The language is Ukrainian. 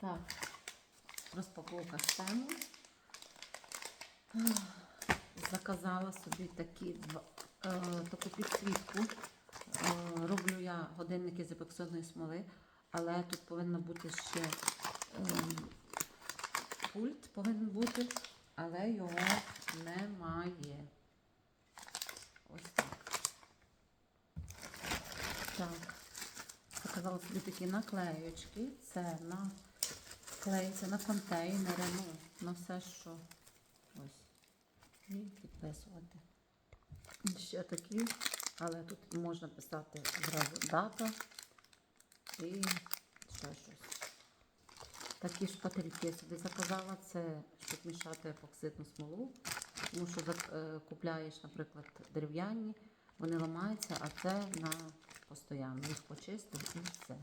Так, розпаковка штему. Заказала собі такі, е, таку підсвітку. Е, роблю я годинники з епоксидної смоли, але тут повинно бути ще ем, пульт повинен бути, але його немає. Ось так. Так. Заказала собі такі наклеючки. Це на клеїться на контейнери, ну, на все, що ось. І підписувати. Ще такі, але тут можна писати зразу дата і ще щось. Такі шпательки собі заказала, це щоб мішати епоксидну смолу. Тому що е, купляєш, наприклад, дерев'яні, вони ламаються, а це на постійно. Їх почистив і все.